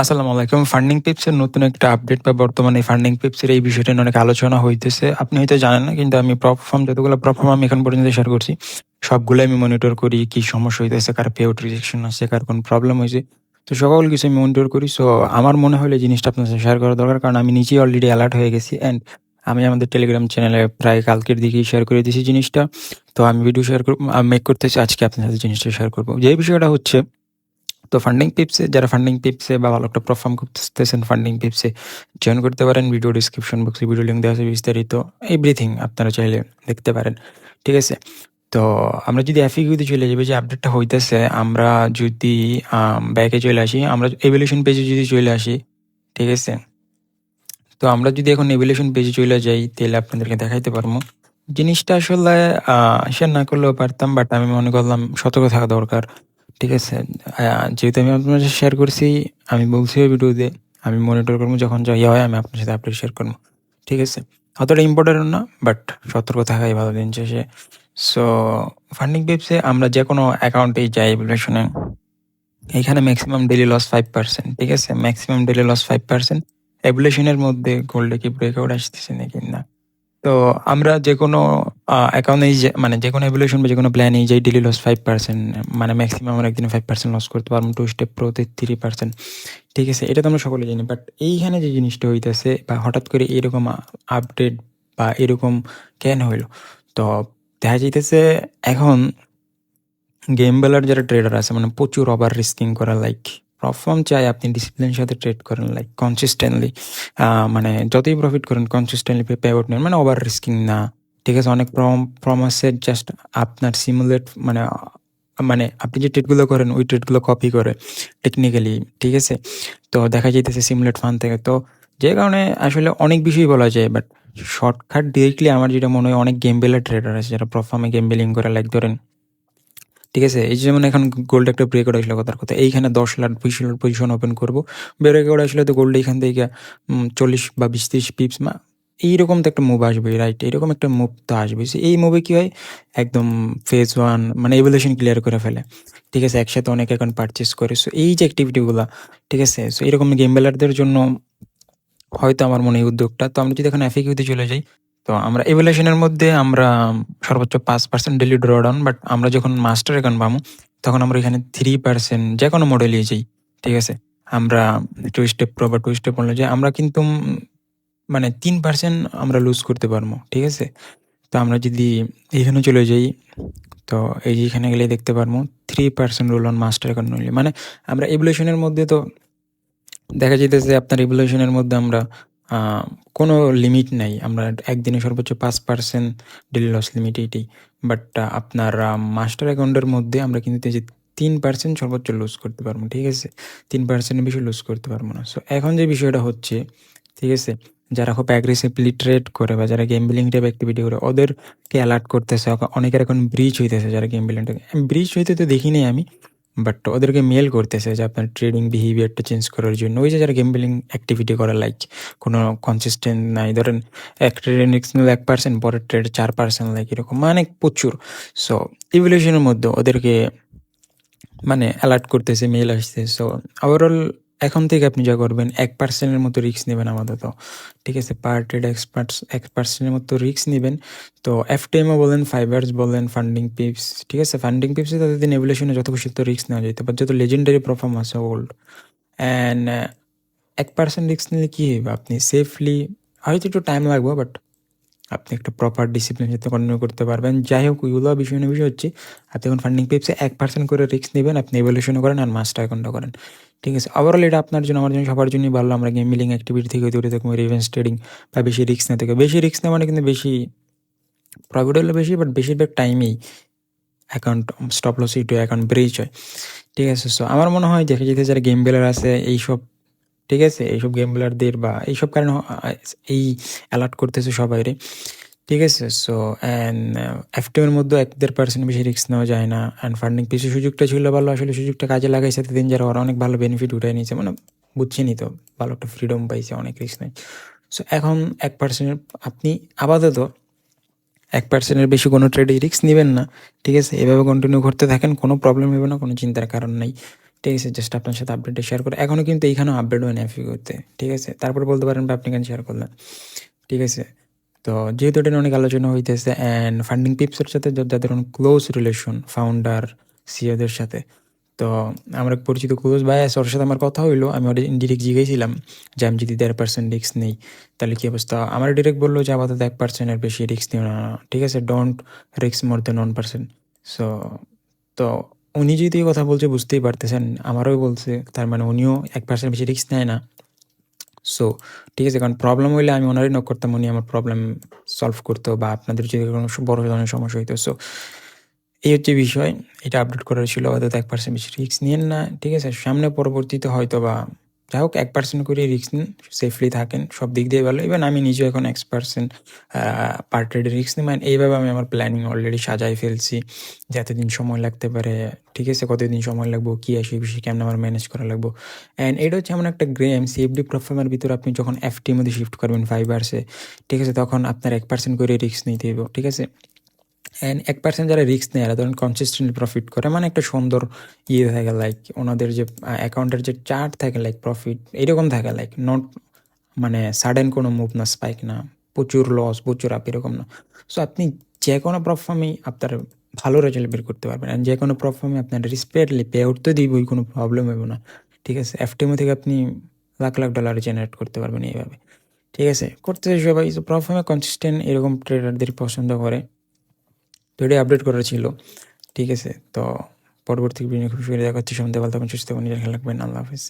আসসালামু আলাইকুম। ফান্ডিং পিপসের নতুন একটা আপডেট বা বর্তমানে ফান্ডিং পিপসের এই বিষয়টা নিয়ে অনেক আলোচনা হইতেছে। আপনি হয়তো জানেন না, কিন্তু আমি প্রফর্ম যতগুলো প্রফর্ম আমি এখন পর্যন্ত শেয়ার করছি সবগুলো আমি মনিটর করি, কি সমস্যা হইতেছে, কার পে আউট রিজেকশন আছে, কার কোন প্রবলেম হয়েছে তো সকল কিছু আমি মনিটর করি। সো আমার মনে হলো জিনিসটা আপনার সাথে শেয়ার করা দরকার, কারণ আমি নিজেই অলরেডি অ্যালার্ট হয়ে গেছি। অ্যান্ড আমি আমাদের টেলিগ্রাম চ্যানেলে প্রায় কালকের দিকেই শেয়ার করে দিয়েছি জিনিসটা। তো আমি ভিডিও শেয়ার করব মেক করতেছি, আজকে আপনার সাথে জিনিসটা শেয়ার করব। যে বিষয়টা হচ্ছে তো ফান্ডিং পিপসে যারা ফান্ডিং পিপসে বা ভালো একটা পারফর্ম করতেছেন ফান্ডিং পিপসে জয়েন করতে পারেন। ভিডিও ডিসক্রিপশন বক্সে ভিডিও লিঙ্ক দেওয়া আছে বিস্তারিত। এভরিথিং আপনারা চাইলে দেখতে পারেন। ঠিক আছে? তো আমরা যদি এফিকিউতে চলে যাবে যে আপডেটটা হইতেছে, আমরা যদি ব্যাকে চলে আসি, আমরা এভলিউশন পেজে যদি চলে আসি, ঠিক আছে? তো আমরা যদি এখন এভলিউশন পেজে চলে যাই, তাহলে আপনাদেরকে দেখাইতে পারব। জিনিসটা আসলে শেয়ার না করলেও পারতাম বাট আমি মনে করলাম সতর্ক থাকা দরকার। ঠিক আছে যেহেতু আমি আপনার সাথে শেয়ার করছি, আমি বলছি ওই ভিডিওতে আমি মনিটর করব, যখন যা ইয়ে হয়, আমি আপনার সাথে আপডেট শেয়ার করব। ঠিক আছে? অতটা ইম্পর্টেন্ট না বাট সতর্ক থাকাই ভালো দিন শেষে। সো ফান্ডিং পেপসে আমরা যে কোনো অ্যাকাউন্টেই যাই এভলিউশনে এখানে maximum daily loss five percent ঠিক আছে? Maximum daily loss five percent এভলিউশনের মধ্যে গোল্ডে কি ব্রেকআউট আসতেছে নাকি না? তো আমরা যে কোনো অ্যাকাউন্টেই মানে যে কোনো এভলিউশন বা যে কোনো প্ল্যানেই যাই ডেলি লস ফাইভ পার্সেন্ট মানে ম্যাক্সিমাম আমরা একদিনে ফাইভ পার্সেন্ট লস করতে পারব টু স্টেপ প্রোতে থ্রি পার্সেন্ট ঠিক আছে, এটা তো আমরা সকলে জানি বাট এইখানে যে জিনিসটা হইতেছে বা হঠাৎ করে এরকম আপডেট বা এরকম কেন হইল? তো দেখা যাইতেছে এখন গেম বেলার যারা ট্রেডার আছে মানে প্রচুর ওভার রিস্কিং করা লাইক প্রফর্ম চাই, আপনি ডিসিপ্লিন সাথে ট্রেড করেন লাইক কনসিস্টেন্টলি মানে যতই প্রফিট করেন কনসিস্টেন্টলি পে আউট নেন মানে ওভার রিস্কিং না। ঠিক আছে, অনেক প্রমাসের জাস্ট আপনার সিমুলেট মানে মানে আপনি যে ট্রেডগুলো করেন, ওই ট্রেডগুলো কপি করে টেকনিক্যালি ঠিক আছে? তো দেখা যাইতেছে সিমুলেট ফান থেকে। তো যে কারণে আসলে অনেক বিষয়ই বলা যায় বাট শর্টকাট ডিরেক্টলি আমার যেটা মনে হয়, অনেক গেম বেলার ট্রেডার আছে, যারা প্রফর্মে গেম বেলিং করে লাইক ধরেন ঠিক আছে? এই যেমন এখন গোল্ড একটা ব্রেক আসলে কথার কথা, এইখানে দশ লাখ বিশ লাখ পজিশন ওপেন করব। ব্রেক আউট আসলে তো গোল্ড এখান থেকে চল্লিশ বা বিশ, ত্রিশ পিপস মা, এইরকম তো একটা মুভ আসবে রাইট এরকম একটা মুভ তো আসবে এই মুভে কি হয়? একদম ফেজ ওয়ান মানে এভলিউশন ক্লিয়ার করে ফেলে। ঠিক আছে? একসাথে অনেক এখন পারচেস করে। সো এই যে অ্যাক্টিভিটিগুলো ঠিক আছে? সো এরকম গেম বেলারদের জন্য হয়তো আমার মনে এই উদ্যোগটা। তো আমরা যদি এখন এফিকিউতে চলে যাই তো আমরা এভলিউশনের মধ্যে আমরা সর্বোচ্চ পাঁচ percent daily drawdown but আমরা যখন মাস্টার অ্যাকাউন্ট পাবো তখন আমরা এখানে থ্রি পার্সেন্ট যে কোনো মডেলই যাই, ঠিক আছে? আমরা টু স্টেপ প্রো বা টু স্টেপ বললে যে আমরা কিন্তু মানে তিন পার্সেন্ট আমরা লুজ করতে পারব, ঠিক আছে? তো আমরা যদি এখানে চলে যাই, তো এই যে এখানে গেলে দেখতে পারব three percent roll on master account নিলে মানে আমরা এভলিউশনের মধ্যে তো দেখা যেতেছে আপনার রেগুলেশনের মধ্যে আমরা কোনো লিমিট নাই। আমরা একদিনে সর্বোচ্চ পাঁচ পার্সেন্ট ডেলি লস লিমিট এইটাই বাট আপনার মাস্টার অ্যাকাউন্টের মধ্যে আমরা কিন্তু যে তিন পার্সেন্ট সর্বোচ্চ লুজ করতে পারব, ঠিক আছে? তিন পার্সেন্টের বেশি লুজ করতে পারব না। সো এখন যে বিষয়টা হচ্ছে, ঠিক আছে? যারা খুব অ্যাগ্রেসিভলি ট্রেড করে বা যারা গেম বিলিং টাইপ অ্যাক্টিভিটি করে, ওদেরকে অ্যালার্ট করতেছে অনেকের এখন ব্রিজ হইতেছে যারা গেম বিলিংটাকে ব্রিজ হইতে তো দেখিনি আমি বাট ওদেরকে মেল করতেছে যে আপনার ট্রেডিং বিহেভিয়ারটা চেঞ্জ করার জন্য। ওই যে যারা গেম বিলিং অ্যাক্টিভিটি করা লাইক কোনো কনসিস্টেন্ট নাই। ধরেন এক ট্রেডে নিল এক পার্সেন্ট পরের ট্রেড চার পার্সেন্ট লাইক এরকম। মানে প্রচুর। সো ইভলিউশনের মধ্যে ওদেরকে মানে অ্যালার্ট করতেছে মেল আসছে। সো ওভারঅল এখন থেকে আপনি যা করবেন, এক পার্সেন্টের মতো রিস্ক নেবেন আমাদের ঠিক আছে? পার ট্রেড এক্সপার্টস এক পার্সেন্টের মতো রিস্ক নেবেন। তো এফ এফটিএমও বলেন ফাইবার্স বলেন ফান্ডিং পিপস ঠিক আছে? ফান্ডিং পিপসে তাদের দিন এভলিউশনে যত খুশি তো রিস্ক নেওয়া যেতে পারে যত লেজেন্ডারি পারফর্ম আছে ওল্ড অ্যান্ড এক পার্সেন্ট রিস্ক নিলে কী হবে আপনি? সেফলি হয়তো একটু টাইম লাগবে বাট আপনি একটা প্রপার ডিসিপ্লিন সাথে কন্টিনিউ করতে পারবেন যাই হোক ওইগুলো বিষয় বিষয় হচ্ছে আপনি এখন ফান্ডিং পেপসে এক পার্সেন্ট করে রিস্ক নেবেন আপনি এভলিউশনও করেন আর মাস্টার অ্যাকাউন্টও করেন ঠিক আছে ওভারঅল এটা আপনার জন্য আমার জন্য সবার জন্যই ভালো আমরা গেম মিলিং অ্যাক্টিভিটি থেকে দূরে থাকব রিভেন্স ট্রেডিং বা বেশি রিস্ক না থেকে বেশি রিস্ক নেওয়া মানে কিন্তু বেশি প্রফিট হলে বেশি বাট বেশিরভাগ টাইমেই অ্যাকাউন্ট স্টপ লস ইটু অ্যাকাউন্ট ব্রিচ হয় ঠিক আছে সো আমার মনে হয় দেখা যেতে যারা গেম বেলার আছে এইসব ঠিক আছে? এইসব গেম বেলারদের বা এইসব কারণে এই অ্যালার্ট করতেছে সবাই রে ঠিক আছে? সো অ্যান্ড এফটিএমের মধ্যে এক দেড় পার্সেন্ট বেশি রিস্ক নেওয়া যায় না। অ্যান্ড ফান্ডিং পিছু সুযোগটা ছিল ভালো, আসলে সুযোগটা কাজে লাগাইছে দিন যারা ওরা অনেক ভালো বেনিফিট উঠে নিয়েছে। মানে বুঝছেনই তো, ভালো একটা ফ্রিডম পাইছে, অনেক রিস্ক নেই সো এখন এক পার্সেন্টের আপনি আপাতত এক পার্সেন্টের বেশি কোনো ট্রেডে রিস্ক নেবেন না। ঠিক আছে? এভাবে কন্টিনিউ করতে থাকেন, কোনো প্রবলেম হবে না, কোনো চিন্তার কারণ নাই। ঠিক আছে জাস্ট আপনার সাথে আপডেটটা শেয়ার করে এখনও কিন্তু এইখানেও আপডেট হয়নি এফি করতে ঠিক আছে? তারপর বলতে পারেন বা আপনি কেন শেয়ার করলেন? ঠিক আছে? তো যেহেতু এটা অনেক আলোচনা হইতেছে অ্যান্ড ফান্ডিং পিপসের সাথে যাদের অনেক ক্লোজ রিলেশন ফাউন্ডার সিওদের সাথে, তো আমার এক পরিচিত ক্লোজ ভাই আছে, ওর সাথে আমার কথা হইল, আমি ওর ডিরেক্ট জিজ্ঞেসিলাম যে আমি যদি দেড় পার্সেন্ট রিস্ক নেই, তাহলে কী অবস্থা? আমার ডিরেক্ট বলল যে আপাতত এক পার্সেন্টের বেশি রিস্ক নিও না ঠিক আছে? Don't risk more than one percent so তো উনি যদি কথা বলছে বুঝতেই পারতেছেন, আমারও বলছে, তার মানে উনিও এক পার্সেন্ট বেশি রিক্স নেয় না। সো ঠিক আছে, কারণ প্রবলেম হইলে আমি ওনারই নক করতাম, উনি আমার প্রবলেম সলভ করতো বা আপনাদের যদি কোনো বড় ধরনের সমস্যা হইতো। সো এই হচ্ছে বিষয়, এটা আপডেট করার ছিল হয়তো এক পার্সেন্ট বেশি রিক্স নিয়েন না, ঠিক আছে? সামনে পরবর্তীতে হয়তো বা যাই হোক, এক পার্সেন্ট করে রিস্ক নিন সেফলি থাকেন, সব দিক দিয়ে ভালো। ইভেন আমি নিজেও এখন এক্স পার্সেন্ট পার ট্রেডে রিস্ক নিই। মানে এইভাবে আমি আমার প্ল্যানিং অলরেডি সাজাই ফেলছি যে এতদিন সময় লাগতে পারে। ঠিক আছে, কতদিন সময় লাগবো, কী আসে বিষয়ে কেমন আমার ম্যানেজ করা লাগবো। অ্যান্ড এটা হচ্ছে এমন একটা গেম সিএফডি প্ল্যাটফর্মের ভিতরে আপনি যখন এফটির মধ্যে শিফট করবেন ফাইবার্সে ঠিক আছে, তখন আপনার এক পার্সেন্ট করে রিস্ক নিতে হবে ঠিক আছে? অ্যান্ড এক পার্সেন্ট যারা রিস্ক নেয় ধরেন কনসিস্টেন্টলি প্রফিট করে মানে একটা সুন্দর ইয়ে থাকে লাইক ওনাদের যে অ্যাকাউন্টের যে চার্ট থাকে লাইক প্রফিট এরকম থাকে লাইক নট মানে সাডেন কোনো মুভ না স্পাইক না, প্রচুর লস প্রচুর আপ এরকম না। সো আপনি যে কোনো প্ল্যাটফর্মেই আপনার ভালো রেজাল্ট বের করতে পারবেন। অ্যান্ড যে কোনো প্ল্যাটফর্মে আপনার রিসপেক্টলি পে আউট তো দিবই, কোনো প্রবলেম হবে না। ঠিক আছে? এফটিএমও থেকে আপনি লাখ লাখ ডলার জেনারেট করতে পারবেন এইভাবে। ঠিক আছে? করতে সবাই প্ল্যাটফর্মে কনসিস্টেন্ট এরকম ট্রেডারদের পছন্দ করে তো এটাই আপডেট করার ছিল। ঠিক আছে, তো পরবর্তী ভিডিও খুব দেখা হচ্ছে সন্ধ্যে ভালো থাকুন, সুস্থ নিজের খেয়াল রাখবেন। আল্লাহ হাফিজ।